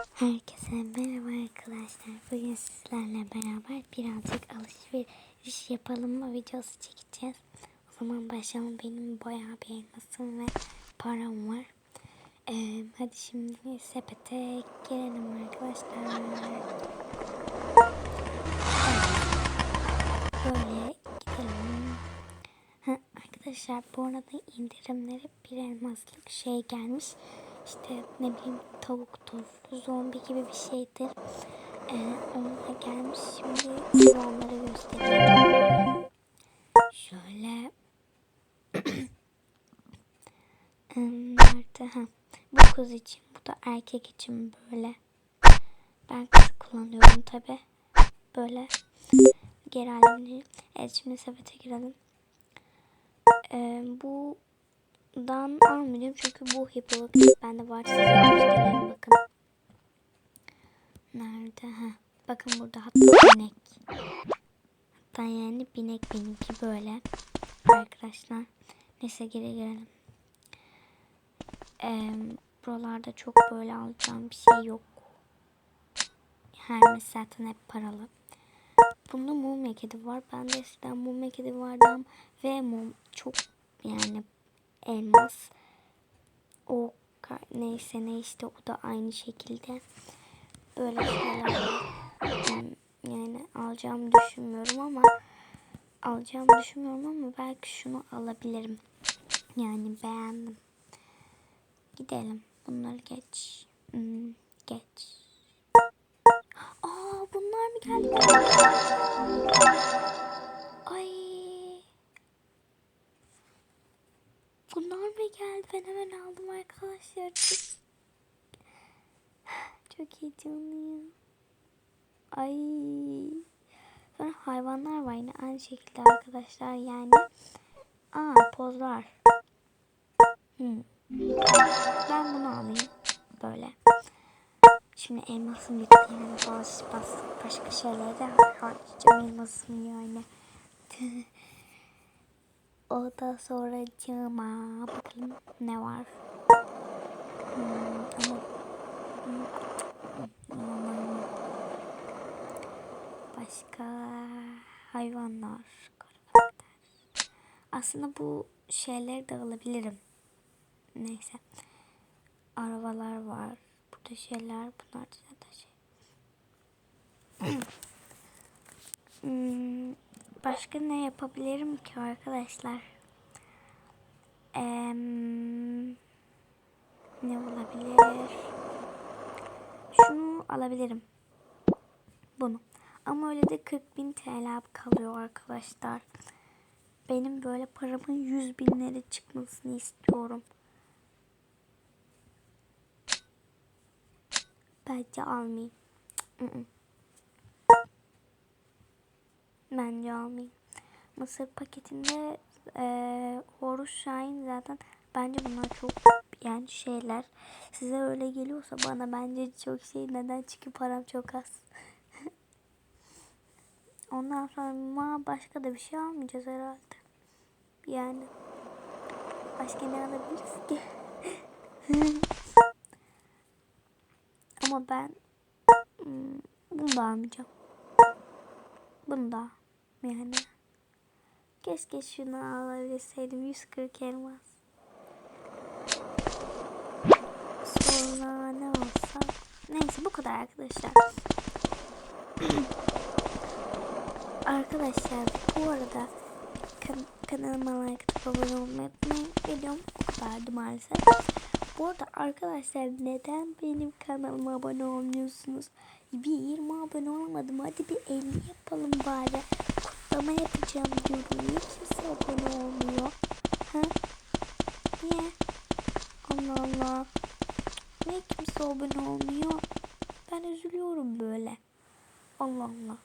Herkese merhaba arkadaşlar. Bugün sizlerle beraber birazcık alışveriş yapalım mı videosu çekeceğiz. O zaman başlayalım. Benim bayağı bir elmasım ve param var. Ee, hadi şimdi sepete girelim arkadaşlar. Böyle gidelim. Ha, arkadaşlar bu arada indirimleri bir elmaslık şey gelmiş. İşte ne bileyim tavuktur, zombi gibi bir şeydir. Ee, onlar gelmiş. Şimdi size onları göstereyim. Şöyle. Hmm, Nerede? Ha. Bu kız için, bu da erkek için böyle. Ben kızı kullanıyorum tabi. Böyle. Geri alemleri. Evet şimdi sepete girelim. Ee, bu dan almayacağım çünkü bu hipolog bende var bakın. Nerede? Ha. Bakın burada hatta binek. Hatta yani binek benimki böyle. Arkadaşlar. Neyse geri girelim. Ee, buralarda çok böyle alacağım bir şey yok. Hermes zaten hep paralı. Bunda mum kedi var. Bende eskiden mum kedi vardı ve mum çok yani elmas. O neyse ne işte o da aynı şekilde. Böyle şeyler. Hmm, Yani alacağımı düşünmüyorum ama alacağımı düşünmüyorum ama belki şunu alabilirim. Yani beğendim. Gidelim. Bunları geç. Hmm, geç. Aa bunlar mı geldi? Ay. Bunlar mı geldi? Ben hemen aldım arkadaşlar. Çok, heyecanlıyım. Ay. Sonra hayvanlar var yine aynı şekilde arkadaşlar yani. Aa pozlar. Hmm. Ben bunu alayım. Böyle. Şimdi elmasım bitti yani bas, bas, başka şeylere de harcayacağım elmasım yani. o da soracağıma bakalım ne var. Hmm, hmm, hmm, başka hayvanlar. Aslında bu şeyleri de alabilirim. Neyse. Arabalar var. Burada şeyler bunlar da şey. Hmm, başka ne yapabilirim ki arkadaşlar? Eee, ne olabilir? Şunu alabilirim. Bunu. Ama öyle de 40 bin TL kalıyor arkadaşlar. Benim böyle paramın 100 binlere çıkmasını istiyorum. Bence almayayım. Cık, ı-ı. Bence almayayım. Mısır paketinde e, Horus Şahin zaten bence bunlar çok yani şeyler. Size öyle geliyorsa bana bence çok şey neden çünkü param çok az. Ondan sonra başka da bir şey almayacağız herhalde. Yani başka ne alabiliriz ki? Ama ben hmm, bunu da almayacağım. Bunu da yani. Keşke şunu alabilseydim. 140 elmas. Sonra ne olsa. Neyse bu kadar arkadaşlar. arkadaşlar bu arada kan kanalıma like atıp abone olmayı unutmayın. Videom bu kadardı maalesef. Bu arada arkadaşlar neden benim kanalıma abone olmuyorsunuz? Bir 20 abone olmadım. Hadi bir 50 yapalım bari. Kutlama yapacağım diyorum. Niye kimse abone olmuyor? Ha? Niye? Allah Allah. Niye kimse abone olmuyor? Ben üzülüyorum böyle. Allah Allah.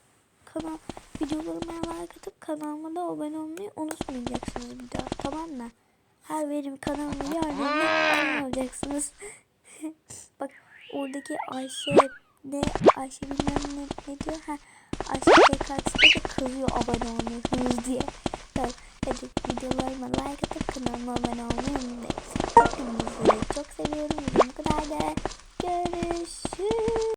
Kanal videolarıma like atıp kanalıma da abone olmayı unutmayacaksınız bir daha. Tamam mı? her benim kanalımı gördüğünde abone olacaksınız. Bak oradaki Ayşe ne Ayşe bilmem ne, ne diyor ha Ayşe PKX'de de kızıyor abone olmuyorsunuz diye. Bak hadi videolarıma like atıp kanalıma abone olmayı